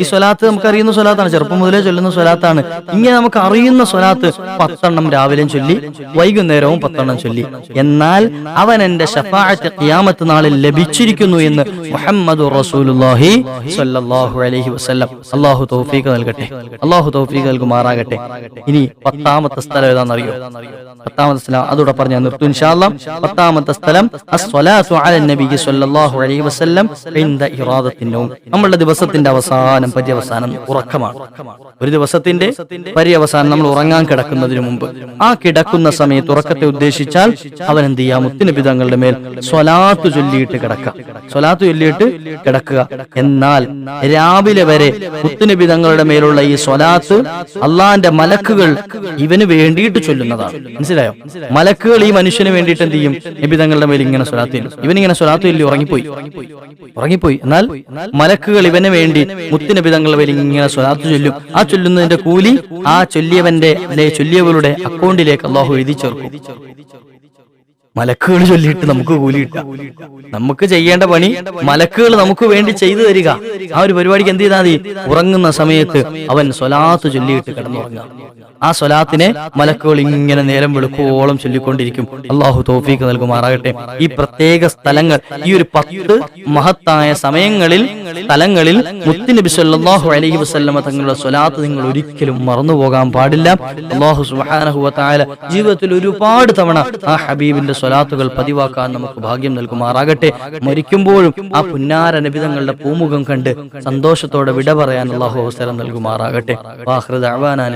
ഈ സ്വലാത്ത് നമുക്ക് അറിയുന്ന സ്വലാത്താണ്. ചെറുപ്പം മുതലേ ചൊല്ലുന്ന സ്വലാത്താണ്. ഇങ്ങനെ നമുക്ക് അറിയുന്ന സ്വലാത്ത് പത്തെണ്ണം രാവിലെയും ചൊല്ലി വൈകുന്നേരവും പത്തെണ്ണം ചൊല്ലി. എന്നാൽ അവൻ എന്റെ ഷഫാഅത്ത് ഖിയാമത്ത് നാളിൽ ലഭിച്ചിരിക്കുന്നു എന്ന് മുഹമ്മദ് റസൂലുള്ളാഹി സ്വല്ലല്ലാഹു അലൈഹി വസല്ലം. അള്ളാഹു തൗഫീഖ് നൽകട്ടെ. അള്ളാഹു തൗഫീഖ് നൽകുമാറാകട്ടെ. ഇനി പത്താമത്തെ സ്ഥലം ഏതാണെന്നറിയോ? പത്താമത്തെ സ്ഥലം അതോടെ പറഞ്ഞാൽ നിർത്തും പത്താമത്തെ സ്ഥലം അലൈഹി വസല്ലം നമ്മളുടെ ദിവസത്തിന്റെ അവസാനം പര്യവസാനം ഉറക്കമാണ്. ഒരു ദിവസത്തിന്റെ പര്യവസാനം നമ്മൾ ഉറങ്ങാൻ കിടക്കുന്നതിന് മുമ്പ്. ആ കിടക്കുന്ന സമയത്ത് ഉറക്കത്തെ ഉദ്ദേശിച്ചാൽ അവൻ എന്ത് ചെയ്യാം? മുത്തുനബി തങ്ങളുടെ മേൽ സ്വലാത്ത് ചൊല്ലിയിട്ട് കിടക്കുക. സ്വലാത്ത് ചൊല്ലിയിട്ട് കിടക്കുക. എന്നാൽ രാവിലെ വരെ മുത്തുനബി തങ്ങളുടെ മേലുള്ള ഈ സ്വലാത്ത് അള്ളാന്റെ മലക്കുകൾ ഇവന് വേണ്ടിയിട്ട് ചൊല്ലുന്നതാണ്. മനസ്സിലായോ? മലക്കുകൾ ഈ മനുഷ്യന് വേണ്ടിയിട്ട് എന്ത് ചെയ്യും? നബി തങ്ങളുടെ മേൽ ഇങ്ങനെ സ്വലാത്ത് ചൊല്ലും. ഇവനിങ്ങനെ സ്വലാത്ത് ചൊല്ലി ഉറങ്ങിപ്പോയി. ഉറങ്ങിപ്പോയി. എന്നാൽ മലക്കുകൾ ഇവന് വേണ്ടി മുത്തുനബി തങ്ങളുടെ മേൽ ഇങ്ങനെ സ്വലാത്ത് ചൊല്ലും. ആ ചൊല്ലുന്നതിന്റെ കൂലി ആ ചൊല്ലിയവന്റെ അല്ലെ ചൊല്ലിയവരുടെ അക്കൗണ്ടിലേക്ക് അള്ളാഹു എഴുതി ചേർക്കും മലക്കുകൾ ചൊല്ലിയിട്ട് നമുക്ക് കൂലി കിട്ടാം നമുക്ക് ചെയ്യേണ്ട പണി മലക്കുകൾ നമുക്ക് വേണ്ടി ചെയ്തു തരിക. ആ ഒരു പരിപാടിക്ക് എന്ത് ചെയ്താൽ മതി? ഉറങ്ങുന്ന സമയത്ത് അവൻ സ്വലാത്ത് ചൊല്ലിയിട്ട് കിടന്നുറങ്ങാം ആ സ്വലാത്തിനെ മലക്കുകൾ ഇങ്ങനെ നേരം വെളുക്കോളം ചൊല്ലിക്കൊണ്ടിരിക്കും. അള്ളാഹു തോഫീക്ക് നൽകുമാറാകട്ടെ. ഈ പ്രത്യേക സ്ഥലങ്ങൾ ഈ ഒരു പത്ത് മഹത്തായ സമയങ്ങളിൽ സ്ഥലങ്ങളിൽ മുത്തുനബി സല്ലാഹു അലൈഹി വസല്ലമ തങ്ങളുടെ സ്വലാത്ത് നിങ്ങൾ ഒരിക്കലും മറന്നു പോകാൻ പാടില്ല. അള്ളാഹു സുബ്ഹാനഹു വ ജീവിതത്തിൽ ഒരുപാട് തവണ ആ ഹബീബിന്റെ സ്വലാത്തുകൾ പതിവാക്കാൻ നമുക്ക് ഭാഗ്യം നൽകുമാറാകട്ടെ. മരിക്കുമ്പോഴും ആ പുന്നാര നബിതങ്ങളുടെ പൂമുഖം കണ്ട് സന്തോഷത്തോടെ വിട പറയാൻ അള്ളാഹു അവസരം നൽകുമാറാകട്ടെ. അലൈക്കും അവാനാൻ